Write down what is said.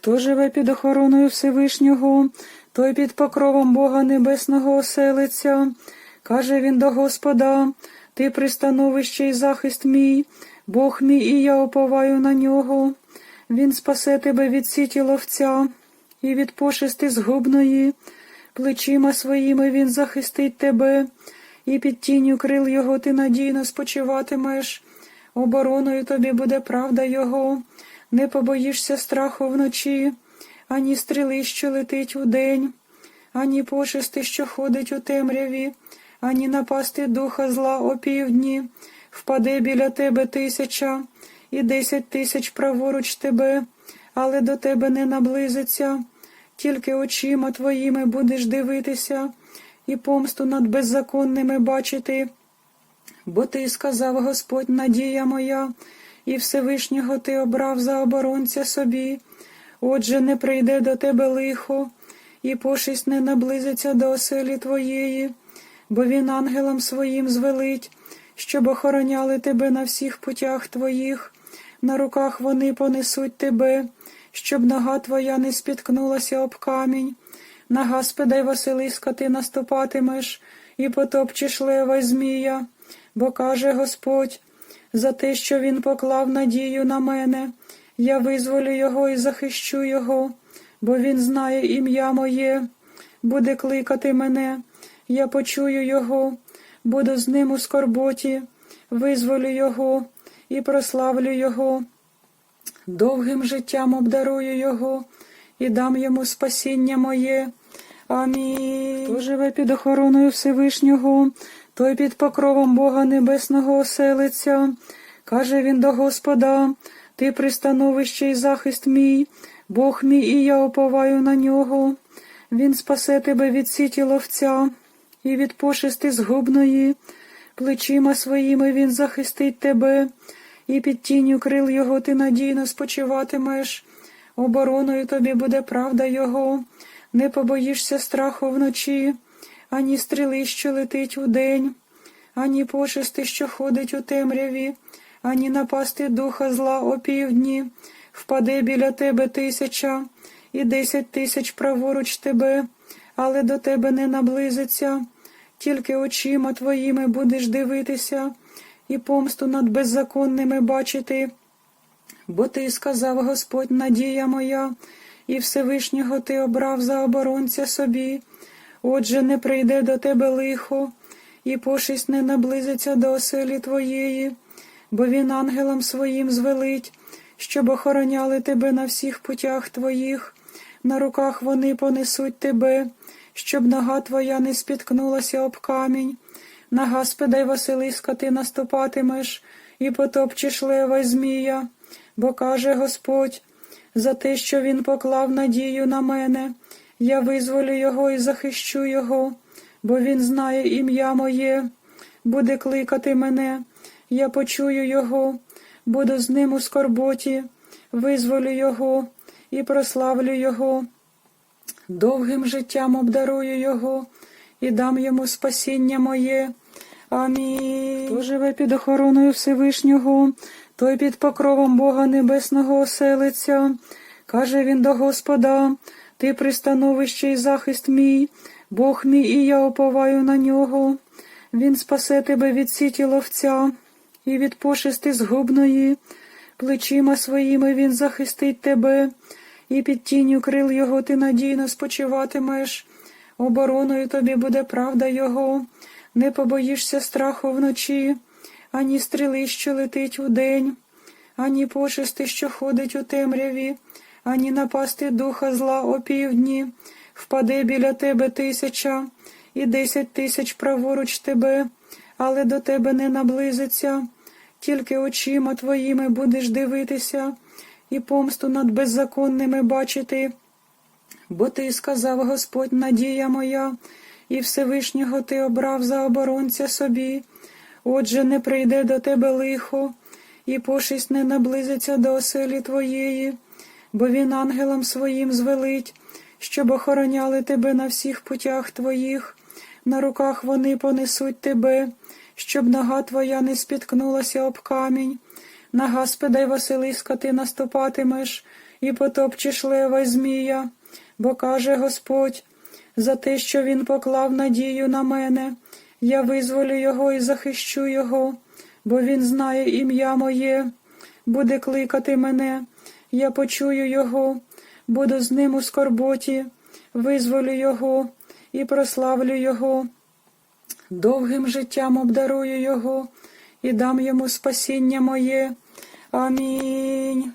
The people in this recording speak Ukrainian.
Хто живе під охороною Всевишнього, той під покровом Бога Небесного оселиться. Каже він до Господа, ти пристановище і захист мій, Бог мій, і я оповаю на нього. Він спасе тебе від сіті ловця і від пошести згубної. Плечима своїми він захистить тебе, і під тінню крил його ти надійно спочиватимеш. Обороною тобі буде правда його, не побоїшся страху вночі, ані стріли, що летить удень, ані пошести, що ходить у темряві, ані напасти духа зла опівдні. Впаде біля тебе тисяча і десять тисяч праворуч тебе, але до тебе не наблизиться. Тільки очима твоїми будеш дивитися і помсту над беззаконними бачити. Бо ти сказав Господь, надія моя, і Всевишнього ти обрав за оборонця собі. Отже, не прийде до тебе лихо, і пошість не наблизиться до оселі твоєї, бо він ангелам своїм звелить, щоб охороняли тебе на всіх путях твоїх, на руках вони понесуть тебе, щоб нога твоя не спіткнулася об камінь. На Гаспеда й Василиска ти наступатимеш і потопчеш лева й змія, бо каже Господь, за те, що він поклав надію на мене, я визволю його і захищу його, бо він знає ім'я моє, буде кликати мене, я почую його, буду з ним у скорботі, визволю його і прославлю його. Довгим життям обдарую його і дам йому спасіння моє. Амінь. Хто живе під охороною Всевишнього, той під покровом Бога Небесного оселиться. Каже він до Господа, ти пристановище і захист мій, Бог мій, і я оповаю на нього. Він спасе тебе від сіті ловця і від пошести згубної. Плечима своїми він захистить тебе, і під тінню крил його ти надійно спочиватимеш. Обороною тобі буде правда його, не побоїшся страху вночі, ані стріли, що летить удень, ані пошести, що ходить у темряві, ані напасти духа зла опівдні. Впаде біля тебе тисяча і десять тисяч праворуч тебе, але до тебе не наблизиться. Тільки очима твоїми будеш дивитися і помсту над беззаконними бачити. Бо ти сказав Господь, надія моя, і Всевишнього ти обрав за оборонця собі. Отже, не прийде до тебе лихо, і пошість не наблизиться до оселі твоєї, бо він ангелам своїм звелить, щоб охороняли тебе на всіх путях твоїх, на руках вони понесуть тебе, щоб нога твоя не спіткнулася об камінь. На Гаспеда й Василиска ти наступатимеш і потопчеш лева змія, бо каже Господь, за те, що він поклав надію на мене, я визволю його і захищу його, бо він знає ім'я моє, буде кликати мене, я почую його, буду з ним у скорботі, визволю його і прославлю його. Довгим життям обдарую його і дам йому спасіння моє. Амінь. Хто живе під охороною Всевишнього, той під покровом Бога Небесного оселиться. Каже він до Господа, ти пристановище і захист мій, Бог мій, і я оповаю на нього. Він спасе тебе від сіті ловця і від пошести згубної. Плечима своїми він захистить тебе, і під тінню крил його ти надійно спочиватимеш. Обороною тобі буде правда його, не побоїшся страху вночі, ані стріли, що летить удень, ані пошести, що ходить у темряві, ані напасти духа зла опівдні. Впаде біля тебе тисяча і десять тисяч праворуч тебе, але до тебе не наблизиться. Тільки очима твоїми будеш дивитися і помсту над беззаконними бачити. Бо ти сказав Господь, надія моя, і Всевишнього ти обрав за оборонця собі. Отже, не прийде до тебе лихо, і пошість не наблизиться до оселі твоєї, бо він ангелам своїм звелить, щоб охороняли тебе на всіх путях твоїх, на руках вони понесуть тебе, щоб нога твоя не спіткнулася об камінь. На Гаспеда й Василиска ти наступатимеш і потопчеш лева й змія, бо каже Господь, за те, що він поклав надію на мене, я визволю його і захищу його, бо він знає ім'я моє, буде кликати мене, я почую його, буду з ним у скорботі, визволю його і прославлю його. Довгим життям обдарую його і дам йому спасіння моє. Амінь.